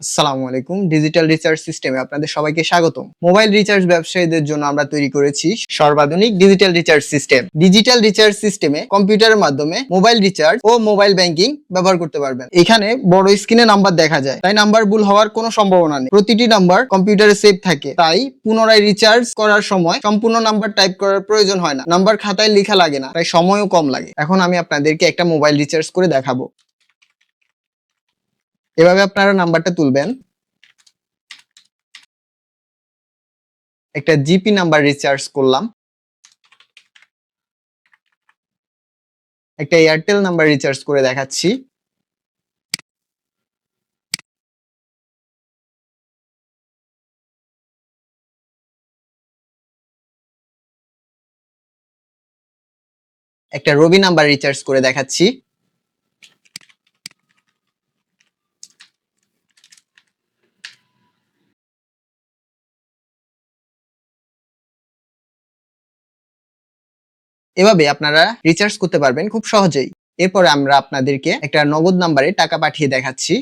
আসসালামু আলাইকুম। Digital recharge সিস্টেমে আপনাদের সবাইকে স্বাগত মোবাইল রিচার্জ ব্যবসায়ীদের জন্য আমরা তৈরি করেছি সর্বাধুনিক digital recharge system digital recharge সিস্টেমে কম্পিউটারের মাধ্যমে মোবাইল রিচার্জ ও মোবাইল ব্যাংকিং ব্যবহার করতে পারবেন। এখানে বড় স্ক্রিনে নাম্বার দেখা যায়। তাই নাম্বার ভুল হওয়ার কোনো সম্ভাবনা নেই। প্রতিটি নাম্বার কম্পিউটারে সেভ থাকে। তাই পুনরায় রিচার্জ করার সময় সম্পূর্ণ নাম্বার টাইপ করার প্রয়োজন হয় না। নাম্বার খাতায় লেখা লাগে না। তাই সময়ও কম লাগে। এখন আমি আপনাদেরকে একটা মোবাইল রিচার্জ করে দেখাবো। এভাবে আপনারা নাম্বারটা তুলবেন। একটা জিপি নাম্বার রিচার্জ করলাম। একটা এয়ারটেল নাম্বার রিচার্জ করে দেখাচ্ছি। একটা রবি নাম্বার রিচার্জ করে দেখাচ্ছি। এভাবে আপনারা রিচার্জ করতে পারবেন খুব সহজেই। এরপরে আমরা আপনাদেরকে একটা নগদ নাম্বারে টাকা পাঠিয়ে দেখাচ্ছি।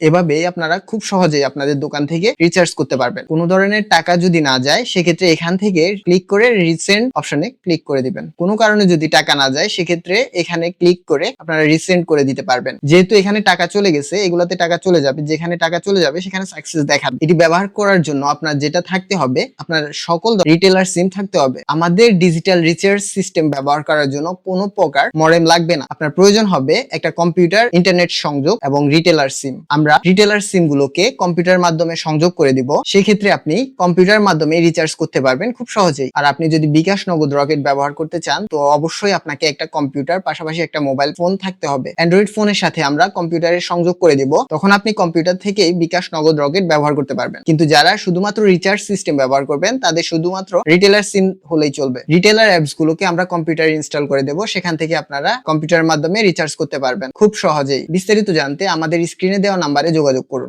এভাবেই আপনারা খুব সহজেই আপনাদের দোকান থেকে রিচার্জ করতে পারবেন। কোনো ধরনের টাকা যদি না যায়, সেক্ষেত্রে এখান থেকে ক্লিক করে রিসেন্ট অপশনে ক্লিক করে দিবেন। কোনো কারণে যদি টাকা না যায়, সেক্ষেত্রে এখানে ক্লিক করে আপনারা রিসেন্ট করে দিতে পারবেন। যেহেতু এখানে টাকা চলে গেছে, এগুলোতে টাকা চলে যাবে। যেখানে টাকা চলে যাবে, সেখানে সাকসেস দেখাবে। এটি ব্যবহার করার জন্য আপনার যেটা থাকতে হবে, আপনার সকল রিটেলার সিম থাকতে হবে। আমাদের ডিজিটাল রিচার্জ সিস্টেম ব্যবহার করার জন্য কোনো প্রকার মডেম লাগবে না। আপনার প্রয়োজন হবে একটা কম্পিউটার ইন্টারনেট সংযোগ এবং রিটেলার সিম আমরা রিটেলার সিম গুলোকে কম্পিউটার মাধ্যমে সংযোগ করে দিব। সেক্ষেত্রে আপনি কম্পিউটার মাধ্যমে রিচার্জ করতে পারবেন খুব সহজেই। আর আপনি যদি বিকাশ নগদ রকেট ব্যবহার করতে চান, তো অবশ্যই আপনাকে একটা কম্পিউটার পাশাপাশি একটা মোবাইল ফোন থাকতে হবে। অ্যান্ড্রয়েড ফোনের সাথে আমরা কম্পিউটারের সংযোগ করে দিব। তখন আপনি কম্পিউটার থেকেই বিকাশ নগদ রকেট ব্যবহার করতে পারবেন। কিন্তু যারা শুধুমাত্র রিচার্জ সিস্টেম ব্যবহার করবেন, তাদের শুধুমাত্র রিটেলার সিম হলেই চলবে। রিটেলার অ্যাপস গুলোকে আমরা কম্পিউটার ইনস্টল করে দেব। সেখান থেকে আপনারা কম্পিউটারের মাধ্যমে রিচার্জ করতে পারবেন খুব সহজেই। বিস্তারিত জানতে আমাদের স্ক্রিনে দেওয়া নাম্বারে যোগাযোগ করুন